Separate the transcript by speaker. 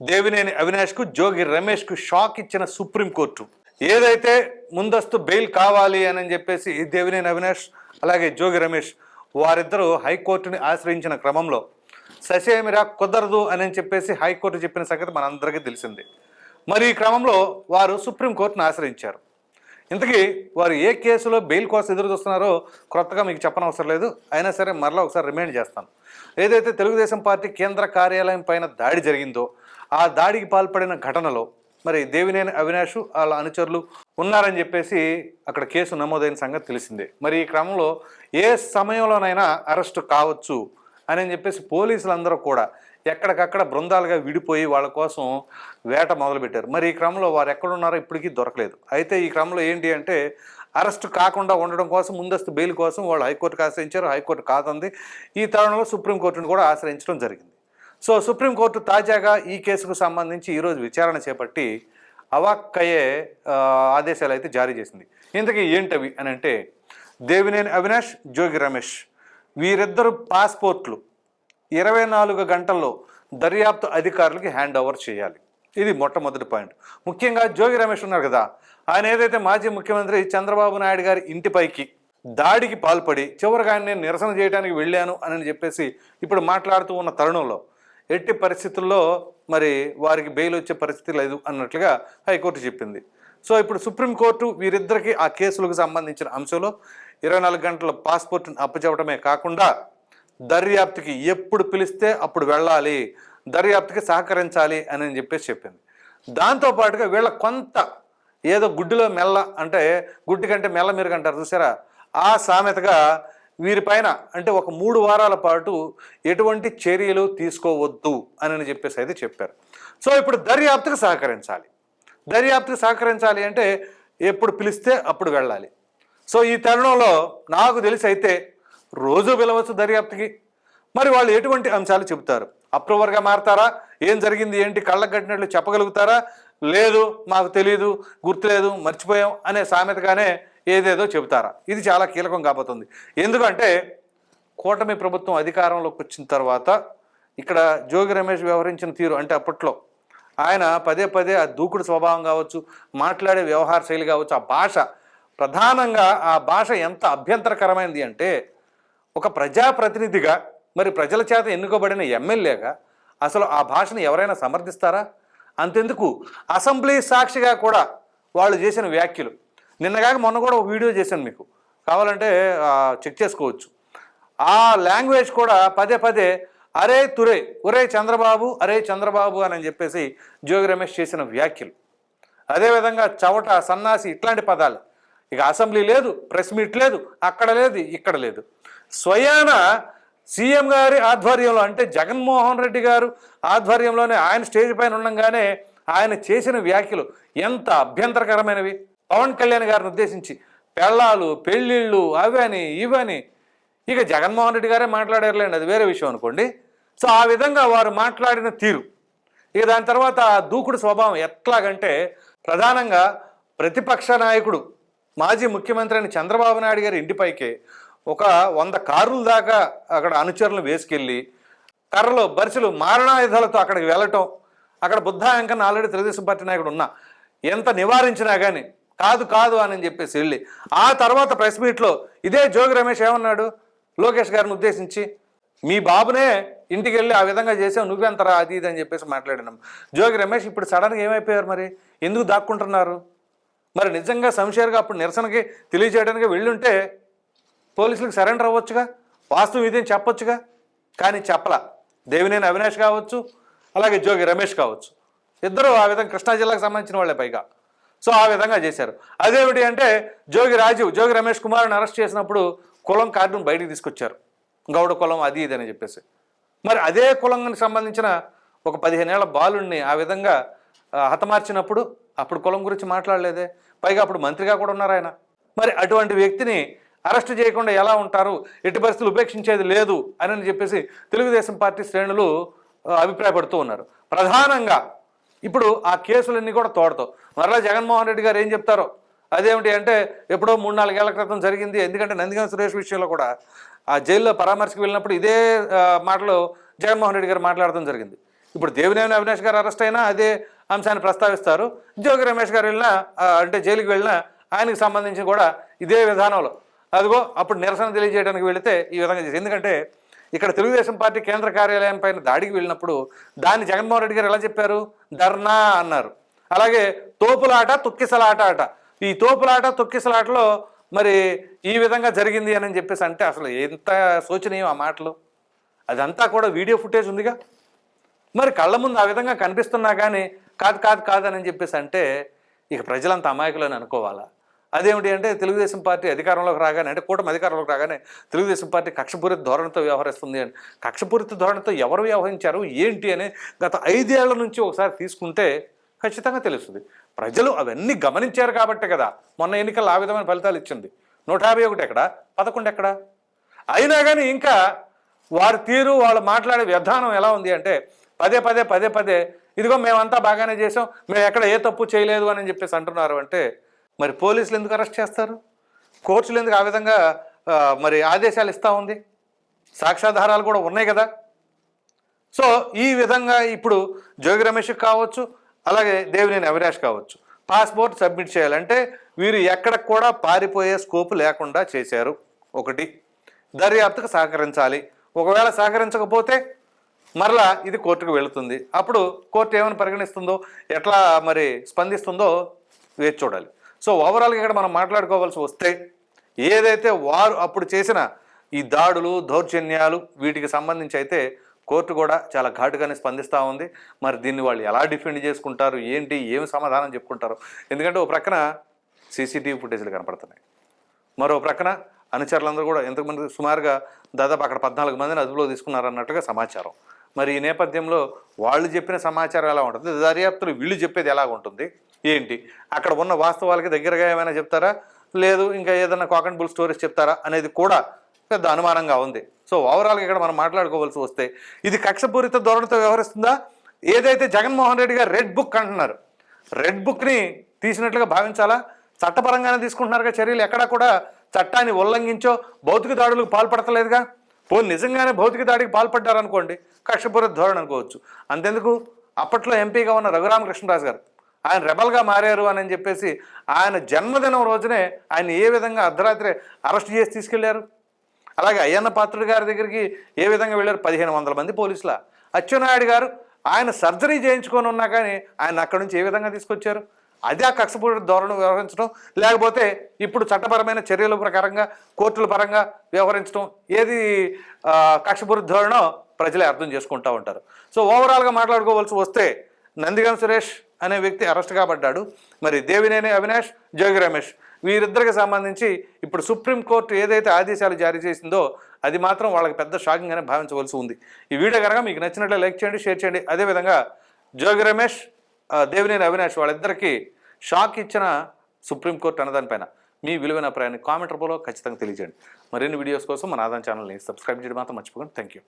Speaker 1: దేవినేని అవినాష్కు జోగి రమేష్కు షాక్ ఇచ్చిన సుప్రీంకోర్టు ఏదైతే ముందస్తు బెయిల్ కావాలి అని చెప్పేసి దేవినేని అవినాష్ అలాగే జోగి రమేష్ వారిద్దరూ హైకోర్టుని ఆశ్రయించిన క్రమంలో ససేమిరా కుదరదు అని చెప్పేసి హైకోర్టు చెప్పిన సంగతి మనందరికీ తెలిసిందే. మరి ఈ క్రమంలో వారు సుప్రీంకోర్టును ఆశ్రయించారు. ఇంతకీ వారు ఏ కేసులో బెయిల్ కోసం ఎదురు చూస్తున్నారో కొత్తగా మీకు చెప్పనవసరం లేదు. అయినా సరే మరలా ఒకసారి రిమైండ్ చేస్తాను. ఏదైతే తెలుగుదేశం పార్టీ కేంద్ర కార్యాలయం పైన దాడి జరిగిందో ఆ దాడికి పాల్పడిన ఘటనలో మరి దేవినేని అవినాష్ వాళ్ళ అనుచరులు ఉన్నారని చెప్పేసి అక్కడ కేసు నమోదైన సంగతి తెలిసిందే. మరి ఈ క్రమంలో ఏ సమయంలోనైనా అరెస్ట్ కావచ్చు అని చెప్పేసి పోలీసులందరూ కూడా ఎక్కడికక్కడ బృందాలుగా విడిపోయి వాళ్ళ కోసం వేట మొదలుపెట్టారు. మరి ఈ క్రమంలో వారు ఎక్కడున్నారో ఇప్పటికీ దొరకలేదు. అయితే ఈ క్రమంలో ఏంటి అంటే అరెస్ట్ కాకుండా ఉండడం కోసం ముందస్తు బెయిల్ కోసం వాళ్ళు హైకోర్టుకు ఆశ్రయించారు. హైకోర్టు కాదంది. ఈ తరుణంలో సుప్రీంకోర్టును కూడా ఆశ్రయించడం జరిగింది. సో సుప్రీంకోర్టు తాజాగా ఈ కేసుకు సంబంధించి ఈరోజు విచారణ చేపట్టి అవాక్కయ్యే ఆదేశాలు అయితే జారీ చేసింది. ఇంతకీ ఏంటవి అని అంటే దేవినేని అవినాష్ జోగి రమేష్ వీరిద్దరు పాస్పోర్ట్లు ఇరవై నాలుగు గంటల్లో దర్యాప్తు అధికారులకి హ్యాండ్ ఓవర్ చేయాలి. ఇది మొట్టమొదటి పాయింట్. ముఖ్యంగా జోగి రమేష్ ఉన్నారు కదా ఆయన ఏదైతే మాజీ ముఖ్యమంత్రి చంద్రబాబు నాయుడు గారి ఇంటిపైకి దాడికి పాల్పడి చివరిగా ఆయన నేను నిరసన చేయడానికి వెళ్ళాను అని చెప్పేసి ఇప్పుడు మాట్లాడుతూ ఉన్న తరుణంలో ఎట్టి పరిస్థితుల్లో మరి వారికి బెయిల్ వచ్చే పరిస్థితి లేదు అన్నట్లుగా హైకోర్టు చెప్పింది. సో ఇప్పుడు సుప్రీంకోర్టు వీరిద్దరికి ఆ కేసులకు సంబంధించిన అంశంలో ఇరవై నాలుగు గంటల పాస్పోర్ట్ని అప్పచెప్పడమే కాకుండా దర్యాప్తుకి ఎప్పుడు పిలిస్తే అప్పుడు వెళ్ళాలి దర్యాప్తుకి సహకరించాలి అని చెప్పేసి చెప్పింది. దాంతోపాటుగా వీళ్ళ కొంత ఏదో గుడ్డిలో మెల్ల అంటే గుడ్డి కంటే మెల్ల మీరు అంటారు చూసారా? ఆ సామెతగా వీరిపైన అంటే ఒక మూడు వారాల పాటు ఎటువంటి చర్యలు తీసుకోవద్దు అని చెప్పేసి అయితే చెప్పారు. సో ఇప్పుడు దర్యాప్తుకు సహకరించాలి. దర్యాప్తుకు సహకరించాలి అంటే ఎప్పుడు పిలిస్తే అప్పుడు వెళ్ళాలి. సో ఈ తరుణంలో నాకు తెలిసి అయితే రోజు పిలవచ్చు దర్యాప్తుకి. మరి వాళ్ళు ఎటువంటి అంశాలు చెబుతారు? అప్రూవర్గా మారతారా? ఏం జరిగింది? ఏంటి? కళ్ళకు కట్టినట్లు చెప్పగలుగుతారా? లేదు మాకు తెలియదు గుర్తులేదు మర్చిపోయాం అనే సామెతగానే ఏదేదో చెబుతారా? ఇది చాలా కీలకం కాబోతుంది. ఎందుకంటే కూటమి ప్రభుత్వం అధికారంలోకి వచ్చిన తర్వాత ఇక్కడ జోగి రమేష్ వ్యవహరించిన తీరు అంటే అప్పట్లో ఆయన పదే పదే ఆ దూకుడు స్వభావం కావచ్చు మాట్లాడే వ్యవహార శైలి కావచ్చు ఆ భాష ప్రధానంగా ఆ భాష ఎంత అభ్యంతరకరమైనది అంటే ఒక ప్రజాప్రతినిధిగా మరి ప్రజల చేత ఎన్నుకోబడిన ఎమ్మెల్యేగా అసలు ఆ భాషను ఎవరైనా సమర్థిస్తారా? అంతెందుకు? అసెంబ్లీ సాక్షిగా కూడా వాళ్ళు చేసిన వ్యాఖ్యలు. నిన్నగాక మొన్న కూడా ఒక వీడియో చేశాను మీకు. కావాలంటే చెక్ చేసుకోవచ్చు. ఆ లాంగ్వేజ్ కూడా పదే పదే అరే తురే ఒరే చంద్రబాబు అరే చంద్రబాబు అని చెప్పేసి జోగి రమేష్ చేసిన వ్యాఖ్యలు. అదేవిధంగా చవట సన్నాసి ఇట్లాంటి పదాలు. ఇక అసెంబ్లీ లేదు ప్రెస్ మీట్ లేదు అక్కడ లేదు ఇక్కడ లేదు. స్వయాన సీఎం గారి ఆధ్వర్యంలో అంటే జగన్మోహన్ రెడ్డి గారు ఆధ్వర్యంలోనే ఆయన స్టేజ్ పైన ఉండగానే ఆయన చేసిన వ్యాఖ్యలు ఎంత అభ్యంతరకరమైనవి. పవన్ కళ్యాణ్ గారిని ఉద్దేశించి పెళ్ళాలు పెళ్ళిళ్ళు అవని ఇవని. ఇక జగన్మోహన్ రెడ్డి గారే మాట్లాడారులేండి అది వేరే విషయం అనుకోండి. సో ఆ విధంగా వారు మాట్లాడిన తీరు. ఇక దాని తర్వాత దూకుడు స్వభావం ఎట్లాగంటే ప్రధానంగా ప్రతిపక్ష నాయకుడు మాజీ ముఖ్యమంత్రి అయిన చంద్రబాబు నాయుడు గారి ఇంటిపైకే ఒక వంద కార్లు దాకా అక్కడ అనుచరులను వేసుకెళ్ళి కర్రలు బరిసెలు మారణాయుధాలతో అక్కడికి వెళ్ళటం అక్కడ బుద్ధ వెంకన్న ఆల్రెడీ తెలుగుదేశం పార్టీ నాయకుడు ఉన్నా ఎంత నివారించినా కానీ కాదు కాదు అని చెప్పేసి వెళ్ళి ఆ తర్వాత ప్రెస్ మీట్లో ఇదే జోగి రమేష్ ఏమన్నాడు? లోకేష్ గారిని ఉద్దేశించి మీ బాబునే ఇంటికి వెళ్ళి ఆ విధంగా చేసావు నువ్వెంతరా అది ఇది అని చెప్పేసి మాట్లాడినాం. జోగి రమేష్ ఇప్పుడు సడన్గా ఏమైపోయారు మరి? ఎందుకు దాక్కుంటున్నారు? మరి నిజంగా సంశయర్గా అప్పుడు నిరసనకి తెలియజేయడానికి వెళ్ళుంటే పోలీసులకు సరెండర్ అవ్వచ్చుగా? వాస్తవం ఇదేం చెప్పొచ్చుగా? కానీ చెప్పలా. దేవినేని అవినాష్ కావచ్చు అలాగే జోగి రమేష్ కావచ్చు. ఇద్దరు ఆ విధంగా కృష్ణా జిల్లాకు సంబంధించిన వాళ్ళే పైగా. సో ఆ విధంగా చేశారు. అదేమిటి అంటే జోగి రాజీవ్ జోగి రమేష్ కుమార్ని అరెస్ట్ చేసినప్పుడు కులం కార్డును బయటికి తీసుకొచ్చారు. గౌడ కులం అది ఇది అని చెప్పేసి. మరి అదే కులంకి సంబంధించిన ఒక పదిహేనేళ్ళ బాలుడిని ఆ విధంగా హతమార్చినప్పుడు అప్పుడు కులం గురించి మాట్లాడలేదే. పైగా అప్పుడు మంత్రిగా కూడా ఉన్నారు ఆయన. మరి అటువంటి వ్యక్తిని అరెస్ట్ చేయకుండా ఎలా ఉంటారు? ఎట్టి పరిస్థితులు ఉపేక్షించేది లేదు అని చెప్పేసి తెలుగుదేశం పార్టీ శ్రేణులు అభిప్రాయపడుతూ ఉన్నారు. ప్రధానంగా ఇప్పుడు ఆ కేసులన్నీ కూడా తోడతావు. మరలా జగన్మోహన్ రెడ్డి గారు ఏం చెప్తారో? అదేమిటి అంటే ఎప్పుడో మూడు నాలుగేళ్ళ క్రితం జరిగింది. ఎందుకంటే నందిగం సురేష్ విషయంలో కూడా ఆ జైల్లో పరామర్శకు వెళ్ళినప్పుడు ఇదే మాటలు జగన్మోహన్ రెడ్డి గారు మాట్లాడడం జరిగింది. ఇప్పుడు దేవినేని అవినాష్ గారు అరెస్ట్ అయినా అదే అంశాన్ని ప్రస్తావిస్తారు. జోగి రమేష్ గారు వెళ్ళినా అంటే జైలుకి వెళ్ళినా ఆయనకి సంబంధించి కూడా ఇదే విధానంలో. అదిగో అప్పుడు నిరసన తెలియజేయడానికి వెళితే ఈ విధంగా చేసి ఎందుకంటే ఇక్కడ తెలుగుదేశం పార్టీ కేంద్ర కార్యాలయం పైన దాడికి వెళ్ళినప్పుడు దాన్ని జగన్మోహన్ రెడ్డి గారు ఎలా చెప్పారు? ధర్నా అన్నారు. అలాగే తోపులాట తొక్కిసలాట ఆట ఈ తోపులాట తొక్కిసలాటలో మరి ఈ విధంగా జరిగింది అని చెప్పేసి అంటే అసలు ఎంత శోచనీయం ఆ మాటలు. అదంతా కూడా వీడియో ఫుటేజ్ ఉందిగా. మరి కళ్ళ ముందు ఆ విధంగా కనిపిస్తున్నా కానీ కాదు కాదు కాదని చెప్పేసి అంటే ఇక ప్రజలంతా అమాయకులు అని అనుకోవాలా? అదేమిటి అంటే తెలుగుదేశం పార్టీ అధికారంలోకి రాగానే అంటే కూటమి అధికారంలోకి రాగానే తెలుగుదేశం పార్టీ కక్షపూరిత ధోరణితో వ్యవహరిస్తుంది అని. కక్షపూరిత ధోరణితో ఎవరు వ్యవహరించారు ఏంటి అని గత ఐదేళ్ళ నుంచి ఒకసారి తీసుకుంటే ఖచ్చితంగా తెలుస్తుంది. ప్రజలు అవన్నీ గమనించారు కాబట్టే కదా మొన్న ఎన్నికల్లో ఆ విధమైన ఫలితాలు ఇచ్చింది. నూట యాభై ఒకటి ఎక్కడ? పదకొండు ఎక్కడ? అయినా కానీ ఇంకా వారి తీరు వాళ్ళు మాట్లాడే విధానం ఎలా ఉంది అంటే పదే పదే పదే పదే ఇదిగో మేమంతా బాగానే చేసాం మేము ఎక్కడ ఏ తప్పు చేయలేదు అని చెప్పేసి అంటున్నారు అంటే మరి పోలీసులు ఎందుకు అరెస్ట్ చేస్తారు? కోర్టులు ఎందుకు ఆ విధంగా మరి ఆదేశాలు ఇస్తూ ఉంది? సాక్ష్యాధారాలు కూడా ఉన్నాయి కదా? సో ఈ విధంగా ఇప్పుడు జోగి రమేష్ కావచ్చు అలాగే దేవినేని అవినాష్ కావచ్చు పాస్పోర్ట్ సబ్మిట్ చేయాలంటే వీరు ఎక్కడ కూడా పారిపోయే స్కోప్ లేకుండా చేశారు. ఒకటి దర్యాప్తుకు సహకరించాలి. ఒకవేళ సహకరించకపోతే మరలా ఇది కోర్టుకు వెళుతుంది. అప్పుడు కోర్టు ఏమైనా పరిగణిస్తుందో ఎట్లా మరి స్పందిస్తుందో వేచి చూడాలి. సో ఓవరాల్గా ఇక్కడ మనం మాట్లాడుకోవాల్సి వస్తే ఏదైతే వారు అప్పుడు చేసిన ఈ దాడులు దౌర్జన్యాలు వీటికి సంబంధించి అయితే కోర్టు కూడా చాలా ఘాటుగానే స్పందిస్తూ ఉంది. మరి దీన్ని వాళ్ళు ఎలా డిఫెండ్ చేసుకుంటారు? ఏంటి? ఏమి సమాధానం చెప్పుకుంటారు? ఎందుకంటే ఓ ప్రక్కన సీసీటీవీ ఫుటేజ్లు కనపడుతున్నాయి. మరో ప్రక్కన అనుచరులందరూ కూడా ఎంతమంది సుమారుగా దాదాపు అక్కడ పద్నాలుగు మందిని అదుపులో తీసుకున్నారన్నట్టుగా సమాచారం. మరి ఈ నేపథ్యంలో వాళ్ళు చెప్పిన సమాచారం ఎలా ఉంటుంది దర్యాప్తులు వీళ్ళు చెప్పేది ఎలా ఉంటుంది ఏంటి? అక్కడ ఉన్న వాస్తవాలకి దగ్గరగా ఏమైనా చెప్తారా? లేదు ఇంకా ఏదైనా కాకన్ బుల్ స్టోరీస్ చెప్తారా అనేది కూడా పెద్ద అనుమానంగా ఉంది. సో ఓవరాల్గా ఇక్కడ మనం మాట్లాడుకోవాల్సి వస్తే ఇది కక్షపూరిత ధోరణితో వ్యవహరిస్తుందా? ఏదైతే జగన్మోహన్ రెడ్డి గారు రెడ్ బుక్ అంటున్నారు రెడ్ బుక్ని తీసినట్లుగా భావించాలా? చట్టపరంగానే తీసుకుంటున్నారుగా చర్యలు? ఎక్కడా కూడా చట్టాన్ని ఉల్లంఘించో భౌతిక దాడులకు పాల్పడతలేదుగా? పోనీ నిజంగానే భౌతిక దాడికి పాల్పడ్డారనుకోండి కక్షపూరిత ధోరణి అనుకోవచ్చు. అంతెందుకు? అప్పట్లో ఎంపీగా ఉన్న రఘురామకృష్ణరాజు గారు ఆయన రెబల్గా మారారు అని చెప్పేసి ఆయన జన్మదినం రోజునే ఆయన ఏ విధంగా అర్ధరాత్రి అరెస్ట్ చేసి తీసుకెళ్ళారు? అలాగే అయ్యన్న పాత్రుడు గారి దగ్గరికి ఏ విధంగా వెళ్ళారు? పదిహేను వందల మంది పోలీసుల. అచ్చెన్నాయుడు గారు ఆయన సర్జరీ చేయించుకొని ఉన్నా కానీ ఆయన అక్కడి నుంచి ఏ విధంగా తీసుకొచ్చారు? అదే ఆ కక్షపూరిత ధోరణి వ్యవహరించడం లేకపోతే ఇప్పుడు చట్టపరమైన చర్యల ప్రకారంగా కోర్టుల పరంగా వ్యవహరించడం ఏది కక్షపూరి ధోరణో ప్రజలే అర్థం చేసుకుంటూ ఉంటారు. సో ఓవరాల్గా మాట్లాడుకోవాల్సి వస్తే నందిగం సురేష్ అనే వ్యక్తి అరెస్ట్ కాబడ్డాడు. మరి దేవినేని అవినాష్ జోగి రమేష్ వీరిద్దరికి సంబంధించి ఇప్పుడు సుప్రీంకోర్టు ఏదైతే ఆదేశాలు జారీ చేసిందో అది మాత్రం వాళ్ళకి పెద్ద షాకింగ్ అని భావించవలసి ఉంది. ఈ వీడియో కనుక మీకు నచ్చినట్లు లైక్ చేయండి షేర్ చేయండి. అదేవిధంగా జోగి రమేష్ దేవినేని అవినాష్ వాళ్ళిద్దరికీ షాక్ ఇచ్చిన సుప్రీంకోర్టు అన్నదానిపైన మీ విలువైన అభిప్రాయాన్ని కామెంట్ రూపంలో ఖచ్చితంగా తెలియజేయండి. మరిన్ని వీడియోస్ కోసం మన ఆదాయం ఛానల్ని సబ్స్క్రైబ్ చేయడం మాత్రం మర్చిపోకండి. Thank you